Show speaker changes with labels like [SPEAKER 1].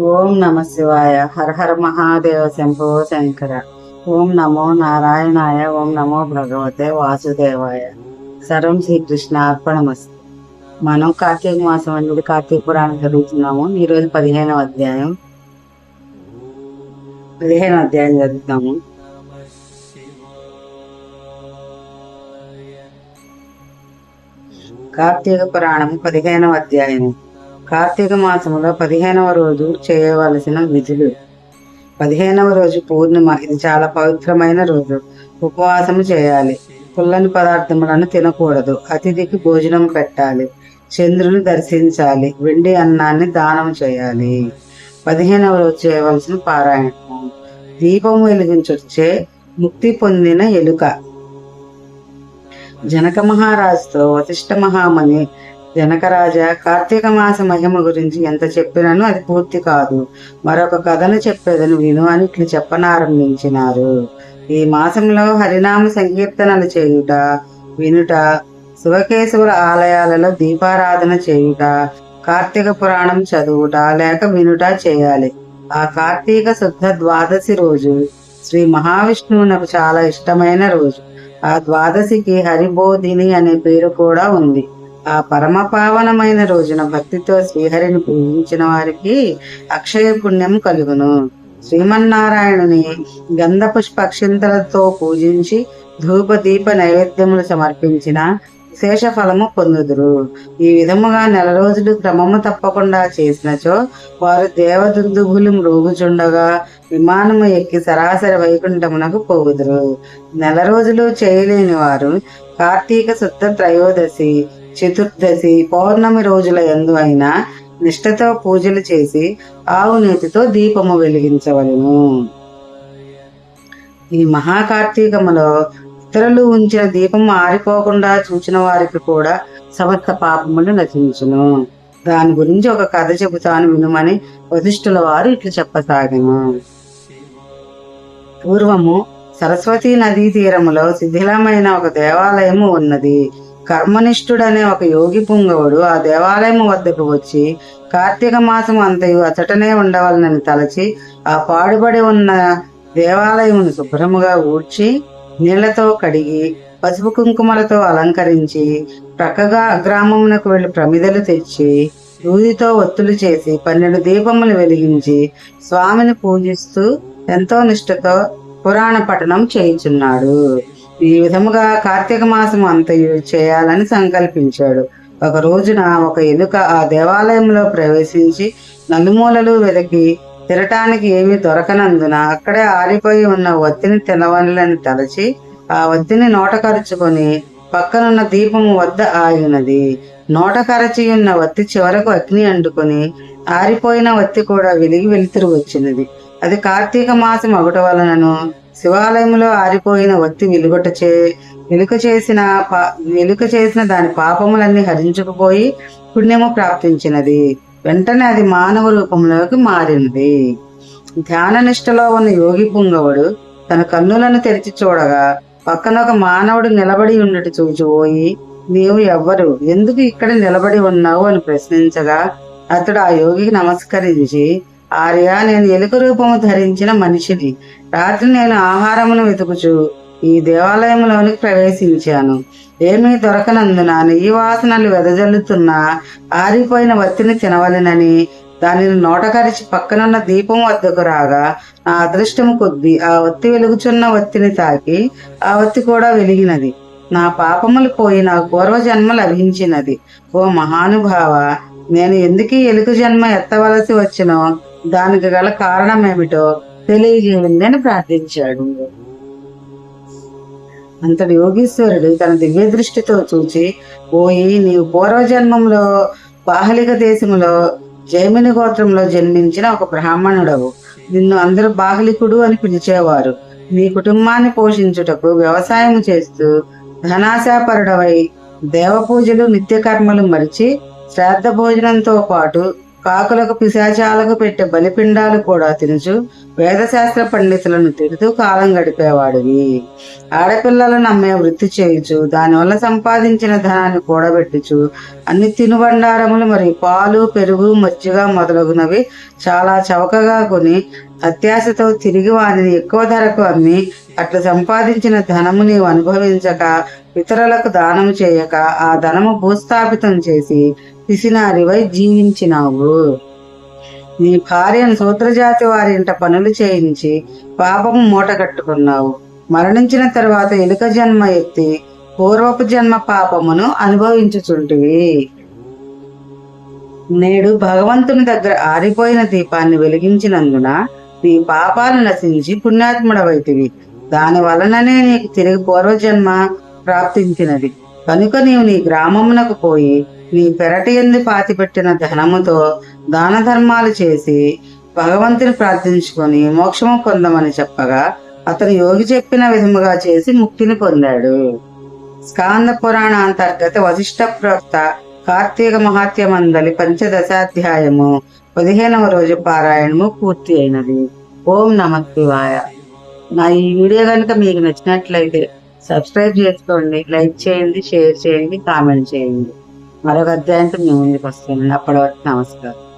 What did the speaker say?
[SPEAKER 1] ఓం నమ శివాయ. హర హర మహాదేవ శంభో శంకర. ఓం నమో నారాయణాయ. ఓం నమో భగవతే వాసుదేవాయ. సర్వం శ్రీకృష్ణ అర్పణమస్తు మనం కార్తీక మాసం అనేది కార్తీక పురాణం చదువుతున్నాము. ఈరోజు పదిహేనవ అధ్యాయం. పదిహేనవ అధ్యాయం చదువుతాము. కార్తీక పురాణం పదిహేనవ అధ్యాయం కార్తీక మాసంలో పదిహేనవ రోజు చేయవలసిన విధులు. పదిహేనవ రోజు పూర్ణిమ ఇది చాలా పవిత్రమైన రోజు. ఉపవాసం చేయాలి. పుల్లని పదార్థములను తినకూడదు. అతిథికి భోజనం పెట్టాలి. చంద్రుని దర్శించాలి. వెండి అన్నాన్ని దానం చేయాలి. పదిహేనవ రోజు చేయవలసిన పారాయణం దీపం వెలిగించొచ్చే ముక్తి పొందిన ఎలుక. జనక మహారాజుతో వశిష్ఠ మహామని జనకరాజ కార్తీక మాస మహిమ గురించి ఎంత చెప్పినను అది పూర్తి కాదు. మరొక కథను చెప్పేదని విను అని ఇట్లు చెప్పనారంభించినారు. ఈ మాసంలో హరినామ సంకీర్తనలు చేయుట వినుట శివకేశవుల ఆలయాలలో దీపారాధన చేయుట కార్తీక పురాణం చదువుట లేక వినుట చేయాలి. ఆ కార్తీక శుద్ధ ద్వాదశి రోజు శ్రీ మహావిష్ణువు నాకు చాలా ఇష్టమైన రోజు. ఆ ద్వాదశికి హరిబోధిని అనే పేరు కూడా ఉంది. ఆ పరమ పావనమైన రోజున భక్తితో శ్రీహరిని పూజించిన వారికి అక్షయ పుణ్యం కలుగును. శ్రీమన్నారాయణుని గంధ పుష్పక్షింతలతో పూజించి ధూప దీప నైవేద్యములు సమర్పించిన శేషఫలము ఫలము పొందుదురు. ఈ విధముగా నెల రోజులు క్రమము తప్పకుండా చేసినచో వారు దేవదుందుభులు మ్రోగుచుండగా విమానము ఎక్కి సరాసరి వైకుంఠమునకు పోగుదురు నెల రోజులు చేయలేని వారు కార్తీక శుద్ధ త్రయోదశి చతుర్దశి పౌర్ణమి రోజుల ఎందు అయినా నిష్ఠతో పూజలు చేసి ఆవు నేతితో దీపము వెలిగించవలను. ఈ మహాకార్తీకములో ఇతరులు ఉంచిన దీపం ఆరిపోకుండా చూచిన వారికి కూడా సమస్త పాపములు నశించును. దాని గురించి ఒక కథ చెబుతాను వినుమని వశిష్ఠుల వారు ఇట్లు చెప్పసాగము పూర్వము సరస్వతీ నదీ తీరములో శిథిలమైన ఒక దేవాలయము ఉన్నది. కర్మనిష్ఠుడనే ఒక యోగి పుంగవుడు ఆ దేవాలయం వద్దకు వచ్చి కార్తీక మాసం అంతయు అచటనే ఉండవలనని తలచి ఆ పాడుబడి ఉన్న దేవాలయమును శుభ్రముగా ఊడ్చి నీళ్ళతో కడిగి పసుపు కుంకుమలతో అలంకరించి ప్రక్కగా గ్రామమునకు వెళ్ళి ప్రమిదలు తెచ్చి దూదితో ఒత్తులు చేసి పన్నెండు దీపములు వెలిగించి స్వామిని పూజిస్తూ ఎంతో నిష్ఠతో పురాణ పఠనం చేయించున్నాడు. ఈ విధముగా కార్తీక మాసం అంతయు చేయాలని సంకల్పించాడు. ఒక రోజున ఒక ఎలుక ఆ దేవాలయంలో ప్రవేశించి నలుమూలలు వెతికి తినటానికి ఏమీ దొరకనందున అక్కడే ఆరిపోయి ఉన్న వత్తిని తినవలని తలచి ఆ వత్తిని నోటకరుచుకొని పక్కనున్న దీపము వద్ద ఆగినది. నోటకరచి ఉన్న వత్తి చివరకు అగ్ని అంటుకొని ఆరిపోయిన వత్తి కూడా వెలిగి వెలుతురు వచ్చినది. అది కార్తీక మాసం ఒకటి వలనను శివాలయంలో ఆరిపోయిన వత్తి వెలుగొట చే వెలుక చేసిన పా వెలుక చేసిన దాని పాపములన్నీ హరించుకుపోయి పుణ్యము ప్రాప్తించినది. వెంటనే అది మానవ రూపంలోకి మారినది ధ్యాన నిష్టలో ఉన్న యోగి పుంగవుడు తన కన్నులను తెరిచి చూడగా పక్కన ఒక మానవుడు నిలబడి ఉన్నట్టు చూచిపోయి నీవు ఎవ్వరు? ఎందుకు ఇక్కడ నిలబడి ఉన్నావు? అని ప్రశ్నించగా అతడు ఆ యోగికి నమస్కరించి ఆర్య నేను ఎలుక రూపము ధరించిన మనిషిని. రాత్రి నేను ఆహారమును వెతుకుచు ఈ దేవాలయంలోనికి ప్రవేశించాను. ఏమీ దొరకనందున నెయ్యి వాసనలు వెదజల్లుతున్న ఆరిపోయిన వత్తిని తినవలెనని దానిని నోటకరిచి పక్కనున్న దీపం వద్దకు రాగా నా అదృష్టము కొద్ది ఆ వత్తి వెలుగుచున్న వత్తిని తాకి ఆ వత్తి కూడా వెలిగినది. నా పాపములు పోయి నా పూర్వ జన్మ లభించినది. ఓ మహానుభావ నేను ఎందుకు ఎలుక జన్మ ఎత్తవలసి వచ్చినో? దానికి గల కారణం ఏమిటో తెలియజేయండి అని ప్రార్థించాడు. అంతటి యోగీశ్వరుడు తన దివ్య దృష్టితో చూచి పోయి నీవు పూర్వజన్మంలో బాహలిక దేశంలో జైమిని గోత్రంలో జన్మించిన ఒక బ్రాహ్మణుడవు. నిన్ను అందరూ బాహలికుడు అని పిలిచేవారు. నీ కుటుంబాన్ని పోషించుటకు వ్యవసాయం చేస్తూ ధనాశాపరుడవై దేవ పూజలు నిత్యకర్మలు మరిచి శ్రాద్ధ భోజనంతో పాటు కాకులకు పిశాచాలకు పెట్టే బలిపిండాలు కూడా తినుచు వేదశాస్త్ర పండితులను తిడుతూ కాలం గడిపేవాడివి. ఆడపిల్లలను అమ్మే వృత్తి చేయుచు దానివల్ల సంపాదించిన ధనాన్ని కూడబెట్టుచు అన్ని తినుబండారములు మరియు పాలు పెరుగు మజ్జిగ మొదలగునవి చాలా చవకగా కొని అత్యాశతో తిరిగి వారిని ఎక్కువ ధరకు అమ్మి అట్లా సంపాదించిన ధనము నీవు అనుభవించక ఇతరులకు దానం చేయక ఆ ధనము భూస్థాపితం చేసి పిసినారివై జీవించినావు. నీ భార్యను సూత్రజాతి వారి ఇంట పనులు చేయించి పాపము మూట కట్టుకున్నావు మరణించిన తర్వాత ఎలుక జన్మ ఎత్తి పూర్వపు జన్మ పాపమును అనుభవించుచుంటివి. నేడు భగవంతుని దగ్గర ఆరిపోయిన దీపాన్ని వెలిగించినందున నీ పాపాలు నశించి పుణ్యాత్ముడవైతివి. దాని వలననే నీకు తిరిగి పూర్వజన్మ ప్రాప్తించినది. కనుక నీవు నీ గ్రామమునకు పోయి నీ పెరటి ఎందు పాతిపెట్టిన ధనముతో దాన ధర్మాలు చేసి భగవంతుని ప్రార్థించుకొని మోక్షము పొందమని చెప్పగా అతను యోగి చెప్పిన విధముగా చేసి ముక్తిని పొందాడు. స్కాంద పురాణ అంతర్గత వశిష్ట ప్రోక్త కార్తీక మహాత్యమందలి పంచదశాధ్యాయము పదిహేనవ రోజు పారాయణము పూర్తి అయినది. ఓం నమ శివాయ నా ఈ వీడియో కనుక మీకు నచ్చినట్లయితే సబ్స్క్రైబ్ చేసుకోండి లైక్ చేయండి షేర్ చేయండి కామెంట్ చేయండి. మరొక అధ్యాయంతో మీ ముందుకు వస్తాను. అప్పటి వరకు నమస్కారం.